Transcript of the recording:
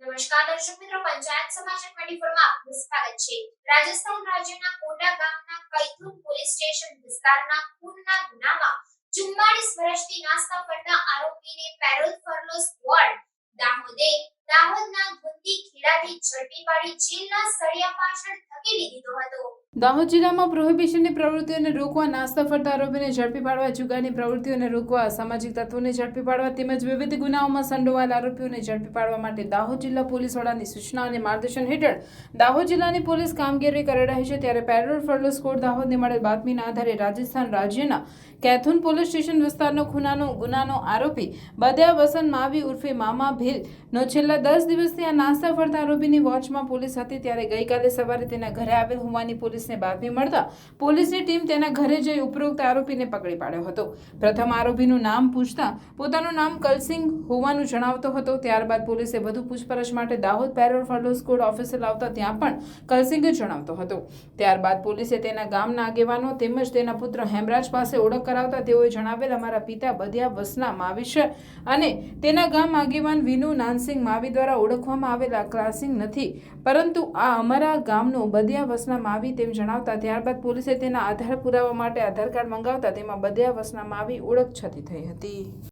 નમસ્કાર દર્શક મિત્રો, પંચાયત સમાચાર 24 માં આપનું સ્વાગત છે. રાજસ્થાન રાજ્યના કોટા ગામના કૈથુન પોલીસ સ્ટેશન વિસ્તારના ખૂનના ગુનામાં 44 વર્ષથી નાસ્તા ફરતા આરોપીને પેરોલ ફરલો સ્ક્વોડ દાહોદે દાહોદના ગુંદી ખેડાથી ઝડપી પાડી જેલના સળિયા પાછળ ધકેલી દીધો હતો. દાહોદ જિલ્લામાં પ્રોહિબિશનની પ્રવૃત્તિઓને રોકવા, નાસ્તા ફરતા આરોપીને ઝડપી પાડવા, જુગારની પ્રવૃત્તિઓને રોકવા, સામાજિક તત્વોને ઝડપી પાડવા તેમજ વિવિધ ગુનાઓમાં સંડોવાયેલ આરોપીઓને ઝડપી પાડવા માટે દાહોદ જિલ્લા પોલીસ વડાની સૂચના અને માર્ગદર્શન હેઠળ દાહોદ જિલ્લાની પોલીસ કામગીરી કરી રહી છે. ત્યારે પેરોલ ફરલો સ્કોડ દાહોદને મળેલ બાતમીના આધારે રાજસ્થાન રાજ્યના કેથુન પોલીસ સ્ટેશન વિસ્તારનો ખૂનાનો ગુનાનો આરોપી બદયા વસંત માવી ઉર્ફે મામા ભીલનો છેલ્લા દસ દિવસથી આ નાસ્તા ફરતા આરોપીની વોચમાં પોલીસ હતી ત્યારે ગઈકાલે સવારે તેના ઘરે આવેલ હોવાની પોલીસને બાતમી મળતા પોલીસની ટીમ તેના ઘરે જઈ ઉપરોક્ત આરોપીને પકડી પાડ્યો હતો. પ્રથમ આરોપીનું નામ પૂછતા પોતાનું નામ કલસિંગ હોવાનું જણાવતો હતો. ત્યારબાદ પોલીસે વધુ પૂછપરછ માટે Dahod parole furlough squad officer લાવતા ત્યાં પણ કલસિંગ જણાવતો હતો. ત્યારબાદ પોલીસે તેના ગામના આગેવાનો તેમજ તેના પુત્ર હેમરાજ પાસે ઓળખ કરાવતા તેઓએ જણાવેલ, અમારા પિતા બધિયા વસના માવી અને તેના ગામ આગેવાન વિનુ નાનસિંગ માવી દ્વારા ઓળખવામાં આવેલા ક્લાસિંગ નથી. પરંતુ આ અમારા ગામનો બદિયા વસનામાં આવી તેમ જણાવતા ત્યારબાદ પોલીસે તેના આધાર પુરાવા માટે આધાર કાર્ડ મંગાવતા તેમાં બદિયા વસનામાં આવી ઓળખ છતી થઈ હતી.